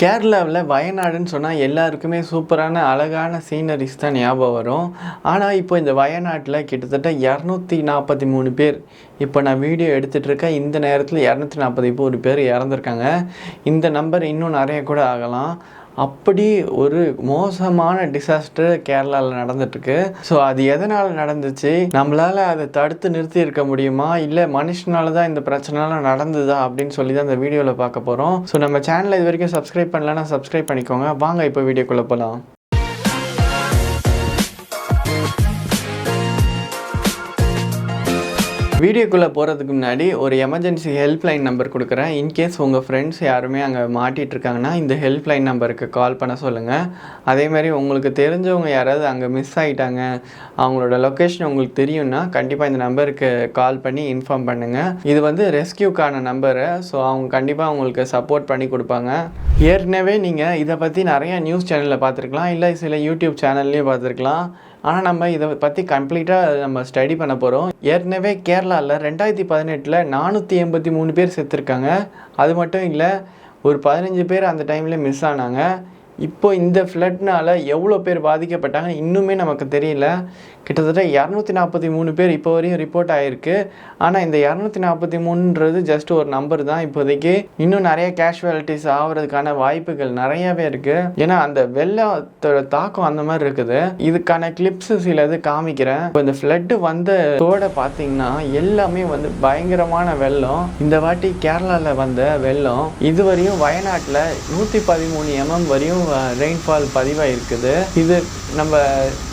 கேரளாவில் வயநாடுன்னு சொன்னால் எல்லாருக்குமே சூப்பரான அழகான சீனரிஸ் தான் ஞாபகம் வரும். ஆனால் இப்போ இந்த வயநாட்டில் கிட்டத்தட்ட இரநூத்தி நாற்பத்தி மூணு பேர். இப்போ நான் வீடியோ எடுத்துகிட்டு இருக்கேன் இந்த நேரத்தில் இரநூத்தி நாற்பத்தி மூணு பேர் இறந்துருக்காங்க. இந்த நம்பர் இன்னும் நிறைய கூட ஆகலாம். அப்படி ஒரு மோசமான டிசாஸ்டர் கேரளாவில் நடந்துட்டுருக்கு. ஸோ அது எதனால் நடந்துச்சு? நம்மளால் அதை தடுத்து நிறுத்தி இருக்க முடியுமா? இல்லை மனுஷனால தான் இந்த பிரச்சனைலாம் நடந்ததா? அப்படின்னு சொல்லி தான் இந்த வீடியோவில் பார்க்க போகிறோம் ஸோ நம்ம சேனலை இது வரைக்கும் சப்ஸ்கிரைப் பண்ணலன்னா சப்ஸ்கிரைப் பண்ணிக்கோங்க. வாங்க இப்போ வீடியோக்குள்ளே போகலாம் வீடியோக்குள்ளே போகிறதுக்கு முன்னாடி ஒரு எமர்ஜென்சி ஹெல்ப்லைன் நம்பர் கொடுக்குறேன். இன்கேஸ் உங்கள் ஃப்ரெண்ட்ஸ் யாருமே அங்கே மாட்டிகிட்டு இருக்காங்கன்னா இந்த ஹெல்ப்லைன் நம்பருக்கு கால் பண்ண சொல்லுங்கள் அதேமாதிரி உங்களுக்கு தெரிஞ்சவங்க யாராவது அங்கே மிஸ் ஆகிட்டாங்க அவங்களோட லொக்கேஷன் உங்களுக்கு தெரியும்னா கண்டிப்பாக இந்த நம்பருக்கு கால் பண்ணி இன்ஃபார்ம் பண்ணுங்கள் இது வந்து ரெஸ்கியூக்கான நம்பரு ஸோ அவங்க கண்டிப்பாக உங்களுக்கு சப்போர்ட் பண்ணி கொடுப்பாங்க. ஏற்கனவே நீங்கள் இதை பற்றி நிறையா நியூஸ் சேனலில் பார்த்துருக்கலாம். இல்லை சில யூடியூப் சேனல்லையும் பார்த்துருக்கலாம். ஆனால் நம்ம இதை பற்றி கம்ப்ளீட்டாக நம்ம ஸ்டடி பண்ண போகிறோம் ஏற்கனவே கேரளாவில் ரெண்டாயிரத்தி பதினெட்டில் நானூற்றி எண்பத்தி மூணு பேர் செத்துருக்காங்க. அது மட்டும் இல்லை ஒரு பதினஞ்சு பேர் அந்த டைமில் மிஸ் ஆனாங்க. இப்போ இந்த ஃப்ளட்னால் எவ்வளோ பேர் பாதிக்கப்பட்டாங்க இன்னுமே நமக்கு தெரியல. கிட்டத்தட்ட இரநூத்தி நாற்பத்தி மூணு பேர் இப்போ வரையும் ரிப்போர்ட் ஆகிருக்கு ஆனால் இந்த இரநூத்தி நாற்பத்தி மூணுன்றது ஜஸ்ட் ஒரு நம்பர் தான். இப்போதைக்கு இன்னும் நிறைய கேஷுவாலிட்டிஸ் ஆகிறதுக்கான வாய்ப்புகள் நிறையாவே இருக்குது ஏன்னா அந்த வெள்ளத்தோட தாக்கம் அந்த மாதிரி இருக்குது. இதுக்கான கிளிப்ஸ் சில இது காமிக்கிறேன். இப்போ இந்த ஃப்ளட்டு வந்ததோட பார்த்தீங்கன்னா எல்லாமே வந்து பயங்கரமான வெள்ளம். இந்த வாட்டி கேரளாவில் வந்த வெள்ளம். இதுவரையும் வயநாட்டில் நூற்றி பதிமூணு எம்எம் வரையும் ரெயின்ஃபால் பதிவாயிருக்குது இது நம்ம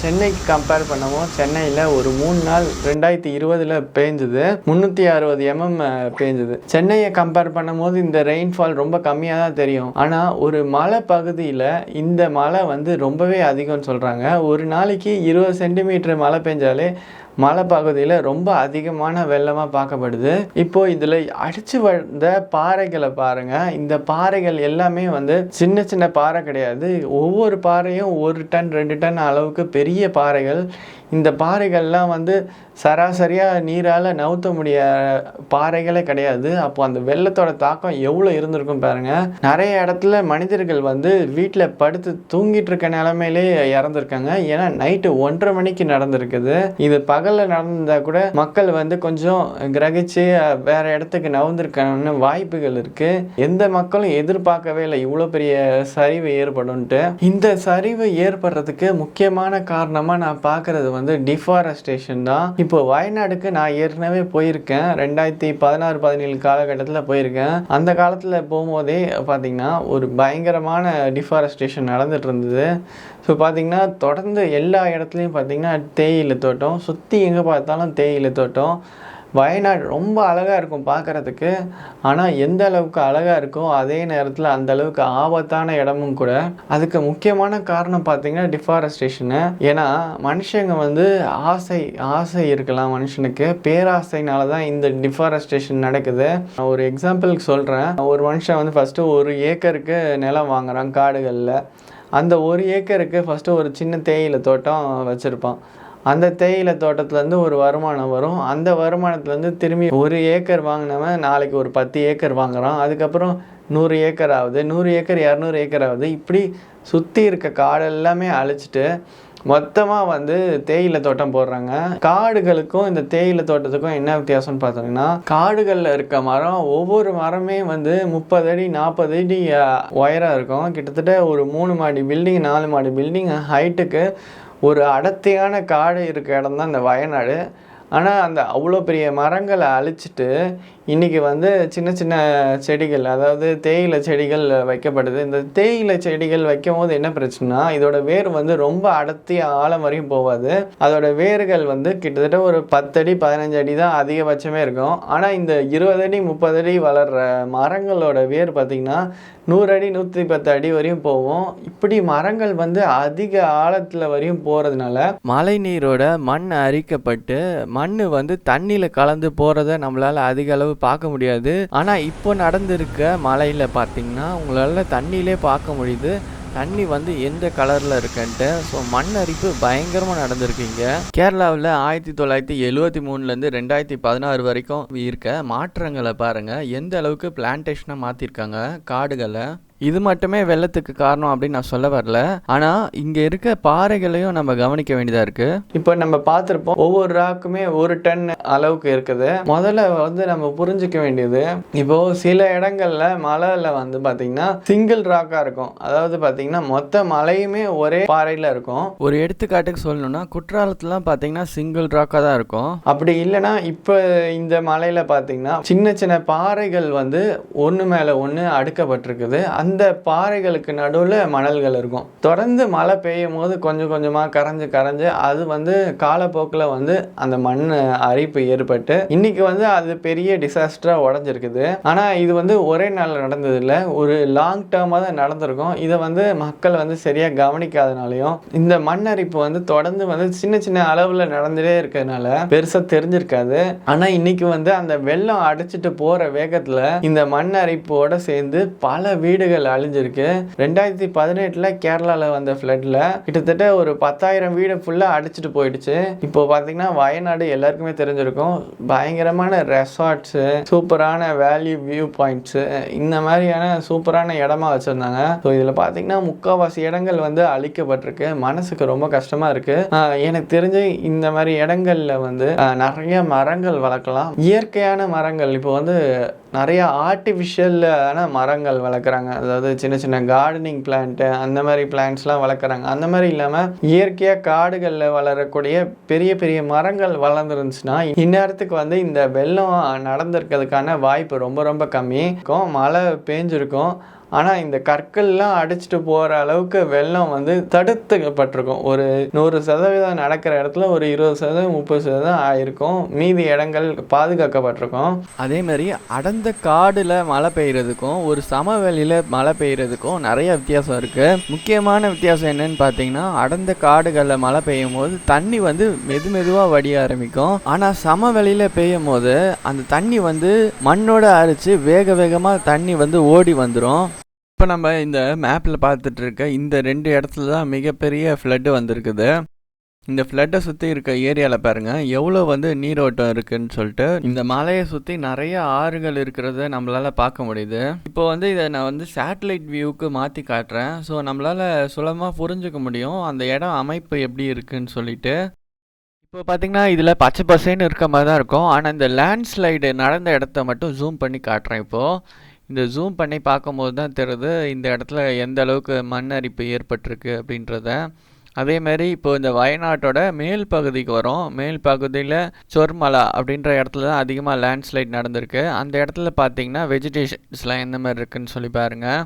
சென்னைக்கு கம்பேர் பண்ணவும் சென்னையில் ஒரு மூணு நாள் ரெண்டாயிரத்தி இருபதில் பேஞ்சுது. முந்நூற்றி அறுபது எம்எம் பேஞ்சுது. சென்னையை கம்பேர் பண்ணும்போது இந்த ரெயின்ஃபால் ரொம்ப கம்மியாக தான் தெரியும். ஆனால் ஒரு மலை பகுதியில் இந்த மழை வந்து ரொம்பவே அதிகம்னு சொல்கிறாங்க ஒரு நாளைக்கு இருபது சென்டிமீட்டர் மழை பெஞ்சாலே மலை பகுதியில் ரொம்ப அதிகமான வெள்ளமாக பார்க்கப்படுது. இப்போ இதில் அடிச்சு வந்த பாறைகளை பாருங்க. இந்த பாறைகள் எல்லாமே வந்து சின்ன சின்ன பாறை கிடையாது. ஒவ்வொரு பாறையும் ஒரு டன் ரெண்டு டன் அளவுக்கு பெரிய பாறைகள். இந்த பாறைகள்லாம் வந்து சராசரியாக நீரால் நவுத்த முடிய பாறைகளே கிடையாது. அப்போ அந்த வெள்ளத்தோட தாக்கம் எவ்வளோ இருந்திருக்கும் பாருங்கள் நிறைய இடத்துல மனிதர்கள் வந்து வீட்டில் படுத்து தூங்கிட்டு இருக்க நிலமையிலே இறந்துருக்காங்க. ஏன்னா நைட்டு ஒன்றரை மணிக்கு நடந்திருக்குது. இது பகலில் நடந்தால் கூட மக்கள் வந்து கொஞ்சம் கிரகிச்சு வேறு இடத்துக்கு நவுந்திருக்கான வாய்ப்புகள் இருக்குது எந்த மக்களும் எதிர்பார்க்கவே இல்லை இவ்வளோ பெரிய சரிவு ஏற்படும்ட்டு இந்த சரிவு ஏற்படுறதுக்கு முக்கியமான காரணமாக நான் பார்க்குறது வந்து டிஃபாரஸ்டேஷன் தான். இப்போ வயநாடுக்கு நான் ஏற்கனவே போயிருக்கேன். ரெண்டாயிரத்தி பதினாறு பதினேழு காலகட்டத்தில் போயிருக்கேன். அந்த காலத்தில் போகும்போதே பார்த்தீங்கன்னா ஒரு பயங்கரமான டிஃபாரஸ்டேஷன் நடந்துட்டு இருந்தது ஸோ பார்த்தீங்கன்னா தொடர்ந்து எல்லா இடத்துலையும் பார்த்தீங்கன்னா தேயிலை தோட்டம் சுற்றி எங்கே பார்த்தாலும் தேயிலை தோட்டம். வயநாடு ரொம்ப அழகாக இருக்கும் பார்க்குறதுக்கு. ஆனால் எந்த அளவுக்கு அழகாக இருக்கோ அதே நேரத்தில் அந்த அளவுக்கு ஆபத்தான இடமும் கூட. அதுக்கு முக்கியமான காரணம் பார்த்தீங்கன்னா டிஃபாரஸ்டேஷனு ஏன்னா மனுஷங்க வந்து ஆசை ஆசை இருக்கலாம் மனுஷனுக்கு. பேராசைனால தான் இந்த டிஃபாரஸ்டேஷன் நடக்குது. நான் ஒரு எக்ஸாம்பிளுக்கு சொல்கிறேன் ஒரு மனுஷன் வந்து ஃபஸ்ட்டு ஒரு ஏக்கருக்கு நிலம் வாங்குறான் காடுகளில். அந்த ஒரு ஏக்கருக்கு ஃபஸ்ட்டு ஒரு சின்ன தேயிலை தோட்டம் வச்சுருப்பான். அந்த தேயிலை தோட்டத்துலேருந்து ஒரு வருமானம் வரும். அந்த வருமானத்துலேருந்து திரும்பி ஒரு ஏக்கர் வாங்கினவன் நாளைக்கு ஒரு பத்து ஏக்கர் வாங்குறான். அதுக்கப்புறம் நூறு ஏக்கர் ஆகுது. நூறு ஏக்கர் இரநூறு ஏக்கர் ஆகுது. இப்படி சுற்றி இருக்க காடு எல்லாமே அழிச்சிட்டு மொத்தமாக வந்து தேயிலை தோட்டம் போடுறாங்க. காடுகளுக்கும் இந்த தேயிலை தோட்டத்துக்கும் என்ன வித்தியாசம்னு பார்த்தோம்னா காடுகளில் இருக்க மரம் ஒவ்வொரு மரமே வந்து முப்பது அடி நாற்பது அடி உயரம் இருக்கும். கிட்டத்தட்ட ஒரு மூணு மாடி பில்டிங் நாலு மாடி பில்டிங் ஹைட்டுக்கு ஒரு அடர்த்தியான காடு இருக்க இடம் தான் இந்த வயநாடு. ஆனால் அந்த அவ்வளோ பெரிய மரங்களை அழிச்சிட்டு இன்றைக்கி வந்து சின்ன சின்ன செடிகள் அதாவது தேயிலை செடிகள் வைக்கப்படுது. இந்த தேயிலை செடிகள் வைக்கும் போது என்ன பிரச்சனைனா இதோட வேர் வந்து ரொம்ப அடர்த்தி ஆழம் வரையும் போகாது. அதோட வேர்கள் வந்து கிட்டத்தட்ட ஒரு பத்தடி பதினஞ்சு அடி தான் அதிகபட்சமே இருக்கும். ஆனால் இந்த இருபது அடி முப்பது அடி வளர்கிற மரங்களோட வேர் பார்த்திங்கன்னா நூறு அடி நூற்றி பத்து அடி வரையும் போகும். இப்படி மரங்கள் வந்து அதிக ஆழத்தில் வரையும் போகிறதுனால மழை நீரோட மண் அரிக்கப்பட்டு மண் வந்து தண்ணியில் கலந்து போகிறத நம்மளால் அதிக அளவு பார்க்க முடியாது. ஆனால் இப்போ நடந்திருக்க மழையில் பார்த்தீங்கன்னா உங்களால் தண்ணியிலே பார்க்க முடியுது. தண்ணி வந்து எந்த கலரில் இருக்குன்ட்டு. ஸோ மண் அரிப்பு பயங்கரமாக நடந்திருக்குங்க. கேரளாவில் ஆயிரத்தி தொள்ளாயிரத்தி எழுவத்தி மூணுலேருந்து ரெண்டாயிரத்தி பதினாறு வரைக்கும் இருக்க மாற்றங்களை பாருங்கள் எந்த அளவுக்கு பிளான்டேஷனாக மாற்றிருக்காங்க காடுகளை. இது மட்டுமே வெள்ளத்துக்கு காரணம் அப்படின்னு நான் சொல்ல வரல. ஆனால் இங்கே இருக்க பாறைகளையும் நம்ம கவனிக்க வேண்டியதாக இருக்குது இப்போ நம்ம பார்த்துருப்போம் ஒவ்வொரு ராக்குமே ஒரு டன் அளவுக்கு இருக்குது. முதல்ல வந்து நம்ம புரிஞ்சுக்க வேண்டியது இப்போ சில இடங்கள்ல மலையில் வந்து பார்த்தீங்கன்னா சிங்கிள் ராக்காக இருக்கும். அதாவது பார்த்தீங்கன்னா மொத்த மலையுமே ஒரே பாறையில் இருக்கும். ஒரு எடுத்துக்காட்டுக்கு சொல்லணும்னா குற்றாலத்துலாம் பார்த்தீங்கன்னா சிங்கிள் ராக்காக தான் இருக்கும். அப்படி இல்லைன்னா இப்போ இந்த மலையில் பார்த்தீங்கன்னா சின்ன சின்ன பாறைகள் வந்து ஒன்று மேலே ஒன்று அடுக்கப்பட்டிருக்குது. அந்த பாறைகளுக்கு நடுவில் மணல்கள் இருக்கும். தொடர்ந்து மழை பெய்யும் போது கொஞ்சம் கொஞ்சமாக கரைஞ்சு கரைஞ்சு அது வந்து காலப்போக்கில் வந்து அந்த மண் அரிப்பு ஏற்பட்டு இன்னைக்கு வந்து அது பெரிய டிசாஸ்டராக உடஞ்சிருக்குது. ஆனால் இது வந்து ஒரே நாள் நடந்ததில்லை. ஒரு லாங் டேர்மாக தான் நடந்திருக்கும். இதை வந்து மக்கள் வந்து சரியாக கவனிக்காதனாலையும் இந்த மண் அரிப்பு வந்து தொடர்ந்து வந்து சின்ன சின்ன அளவில் நடந்துட்டே இருக்கிறதுனால பெருசாக தெரிஞ்சிருக்காது. ஆனால் இன்னைக்கு வந்து அந்த வெள்ளம் அடிச்சிட்டு போகிற வேகத்தில் இந்த மண் அரிப்போட சேர்ந்து பல வீடுகள் அழிஞ்சிருக்கு. ரெண்டாயிரத்தி பதினெட்டில் கேரளாவில் வந்த ஃப்ளட்டில் கிட்டத்தட்ட ஒரு பத்தாயிரம் வீடு ஃபுல்லாக அடிச்சிட்டு போயிடுச்சு. இப்போ பார்த்தீங்கன்னா வயநாடு எல்லாருக்குமே தெரிஞ்சிருக்கும். பயங்கரமான ரெசார்ட்ஸு சூப்பரான வேல்யூ வியூ பாயிண்ட்ஸு இந்த மாதிரியான சூப்பரான இடமா வச்சுருந்தாங்க. ஸோ இதில் பார்த்தீங்கன்னா முக்கால்வாசி இடங்கள் வந்து அழிக்கப்பட்டிருக்கு. மனசுக்கு ரொம்ப கஷ்டமாக இருக்குது எனக்கு தெரிஞ்சு இந்த மாதிரி இடங்கள்ல வந்து நிறைய மரங்கள் வளர்க்கலாம். இயற்கையான மரங்கள் இப்போ வந்து நிறைய ஆர்டிஃபிஷியலான மரங்கள் வளர்க்குறாங்க. அதாவது சின்ன சின்ன கார்டனிங் பிளான்ட்டு அந்த மாதிரி பிளான்ட்ஸ்லாம் வளர்க்குறாங்க. அந்த மாதிரி இல்லாமல் இயற்கையாக காடுகளில் வளரக்கூடிய பெரிய பெரிய மரங்கள் வளர்ந்துருந்துச்சுன்னா இந்நேரத்துக்கு வந்து இந்த வெள்ளம் நடந்திருக்கிறதுக்கான வாய்ப்பு ரொம்ப ரொம்ப கம்மி. இருக்கும் மழை பேஞ்சிருக்கும். ஆனால் இந்த கற்கள்லாம் அடிச்சுட்டு போகிற அளவுக்கு வெள்ளம் வந்து தடுத்துக்கப்பட்டிருக்கும். ஒரு நூறு சதவீதம் நடக்கிற இடத்துல ஒரு இருபது சதவீதம் முப்பது சதவீதம் ஆயிருக்கும். மீதி இடங்கள் பாதுகாக்கப்பட்டிருக்கும். அதே மாதிரி அடர்ந்த காடில் மழை பெய்கிறதுக்கும் ஒரு சமவெளியில் மழை பெய்கிறதுக்கும் நிறைய வித்தியாசம் இருக்குது முக்கியமான வித்தியாசம் என்னன்னு பார்த்தீங்கன்னா அடர்ந்த காடுகளில் மழை பெய்யும் போது தண்ணி வந்து மெது மெதுவாக வடிய ஆரம்பிக்கும். ஆனால் சமவெளியில் பெய்யும் போது அந்த தண்ணி வந்து மண்ணோட அரிச்சு வேக வேகமாக தண்ணி வந்து ஓடி வந்துடும் இப்போ நம்ம இந்த மேப்பில் பார்த்துட்டு இருக்க இந்த ரெண்டு இடத்துல தான் மிகப்பெரிய ஃப்ளட்டு வந்திருக்குது. இந்த ஃப்ளட்டை சுற்றி இருக்க ஏரியாவில் பாருங்கள் எவ்வளோ வந்து நீரோட்டம் இருக்குதுன்னு சொல்லிட்டு இந்த மலையை சுற்றி நிறைய ஆறுகள் இருக்கிறத நம்மளால் பார்க்க முடியுது. இப்போ வந்து இதை நான் வந்து சேட்டலைட் வியூவுக்கு மாற்றி காட்டுறேன். ஸோ நம்மளால் சுலபமாக புரிஞ்சுக்க முடியும் அந்த இடம் அமைப்பு எப்படி இருக்குன்னு சொல்லிட்டு. இப்போ பார்த்திங்கன்னா இதில் பச்சை பசேன்னு இருக்க மாதிரி தான் இருக்கும். ஆனால் இந்த லேண்ட்ஸ்லைடு நடந்த இடத்த மட்டும் ஜூம் பண்ணி காட்டுறேன் இப்போது இந்த ஜூம் பண்ணி பார்க்கும்போது தான் தெரியுது இந்த இடத்துல எந்த அளவுக்கு மண் அரிப்பு ஏற்பட்டிருக்கு அப்படின்றத. அதே மாதிரி இப்போ இந்த வயநாட்டோட மேல் பகுதிக்கு வரும். மேல் பகுதியில் சொர்மலா அப்படின்ற இடத்துல தான் அதிகமாக லேண்ட்ஸ்லைட் நடந்திருக்கு. அந்த இடத்துல பார்த்தீங்கன்னா வெஜிடேஷன்ஸ்லாம் எந்த மாதிரி இருக்குன்னு சொல்லி பாருங்கள்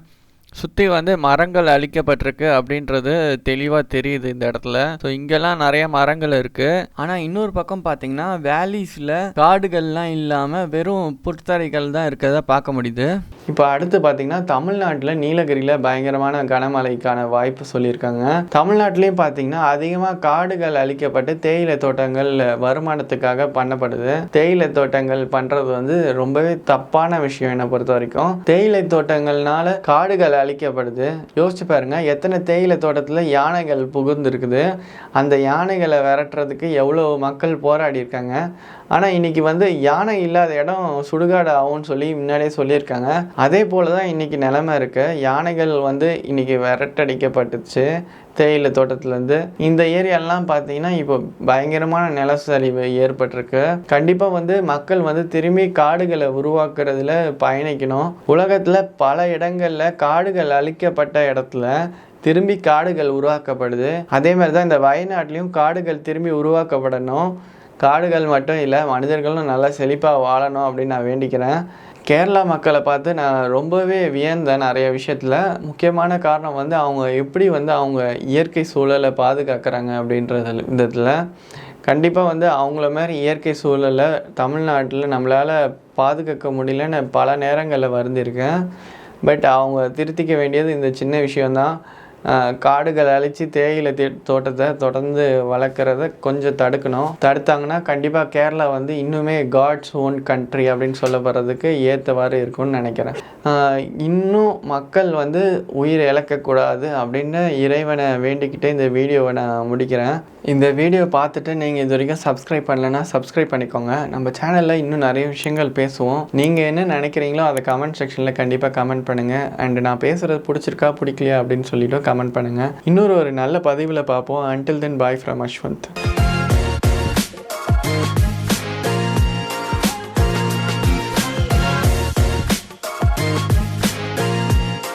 சுற்றி வந்து மரங்கள் அழிக்கப்பட்டிருக்கு அப்படின்றது தெளிவாக தெரியுது இந்த இடத்துல. ஸோ இங்கெல்லாம் நிறைய மரங்கள் இருக்குது ஆனால் இன்னொரு பக்கம் பார்த்தீங்கன்னா வேலீஸில் காடுகள்லாம் இல்லாமல் வெறும் புற்தரைகள் தான் இருக்கிறத பார்க்க முடியுது. இப்போ அடுத்து பார்த்தீங்கன்னா தமிழ்நாட்டில் நீலகிரியில் பயங்கரமான கனமழைக்கான வாய்ப்பு சொல்லியிருக்காங்க. தமிழ்நாட்டிலையும் பார்த்தீங்கன்னா அதிகமாக காடுகள் அழிக்கப்பட்டு தேயிலை தோட்டங்கள் வருமானத்துக்காக பண்ணப்படுது. தேயிலை தோட்டங்கள் பண்ணுறது வந்து ரொம்பவே தப்பான விஷயம் என்னை பொறுத்த வரைக்கும். தேயிலை தோட்டங்கள்னால காடுகள் அழிக்கப்படுது. யோசிச்சு பாருங்க எத்தனை தேயிலை தோட்டத்தில் யானைகள் புகுந்துருக்குது. அந்த யானைகளை விரட்டுறதுக்கு எவ்வளோ மக்கள் போராடி இருக்காங்க. ஆனால் இன்னைக்கு வந்து யானை இல்லாத இடம் சுடுகாடு ஆகும்னு சொல்லி முன்னாடியே சொல்லியிருக்காங்க. அதே போல தான் இன்னைக்கு நிலமை இருக்கு. யானைகள் வந்து இன்னைக்கு விரட்டடிக்கப்பட்டுச்சு. தேயிலை தோட்டத்துலேருந்து இந்த ஏரியாலாம் பார்த்தீங்கன்னா இப்போ பயங்கரமான நிலச்சரிவு ஏற்பட்டிருக்கு. கண்டிப்பாக வந்து மக்கள் வந்து திரும்பி காடுகளை உருவாக்குறதுல பயணிக்கணும். உலகத்தில் பல இடங்களில் காடுகள் அழிக்கப்பட்ட இடத்துல திரும்பி காடுகள் உருவாக்கப்படுது. அதே மாதிரி தான் இந்த வயநாட்டிலையும் காடுகள் திரும்பி உருவாக்கப்படணும். காடுகள் மட்டும் இல்லை மனிதர்களும் நல்லா செழிப்பாக வாழணும் அப்படின்னு நான் வேண்டிக்கிறேன். கேரளா மக்களை பார்த்து நான் ரொம்பவே வியந்தேன் நிறைய விஷயத்தில். முக்கியமான காரணம் வந்து அவங்க எப்படி வந்து அவங்க இயற்கை சூழலை பாதுகாக்கிறாங்க அப்படின்றது விதத்தில் கண்டிப்பாக வந்து அவங்கள மாதிரி இயற்கை சூழலை தமிழ்நாட்டில் நம்மளால் பாதுகாக்க முடியலன்னு பல நேரங்களில் வருந்திருக்கேன். பட் அவங்க திருத்திக்க வேண்டியது இந்த சின்ன விஷயந்தான் காடுகள் அழித்து தேயிலை தோட்டத்தை தொடர்ந்து வளர்க்குறத கொஞ்சம் தடுக்கணும். தடுத்தாங்கன்னா கண்டிப்பாக கேரளா வந்து இன்னுமே காட்ஸ் ஓன் கண்ட்ரி அப்படின்னு சொல்லப்படுறதுக்கு ஏற்றவாறு இருக்கும்னு நினைக்கிறேன். இன்னும் மக்கள் வந்து உயிர் இழக்கக்கூடாது அப்படின்னு இறைவனை வேண்டிக்கிட்டே இந்த வீடியோவை நான் முடிக்கிறேன். இந்த வீடியோ பார்த்துட்டு நீங்கள் இது வரைக்கும் சப்ஸ்கிரைப் பண்ணலைன்னா சப்ஸ்கிரைப் பண்ணிக்கோங்க. நம்ம சேனலில் இன்னும் நிறைய விஷயங்கள் பேசுவோம். நீங்கள் என்ன நினைக்கிறீங்களோ அதை கமெண்ட் செக்ஷனில் கண்டிப்பாக கமெண்ட் பண்ணுங்கள் அண்ட் நான் பேசுகிறது பிடிச்சிருக்கா பிடிக்கலையா அப்படின்னு சொல்லிவிட்டு கமெண்ட் பண்ணுங்கள் இன்னொரு ஒரு நல்ல பதிவில் பார்ப்போம். Until then bye from Ashwanth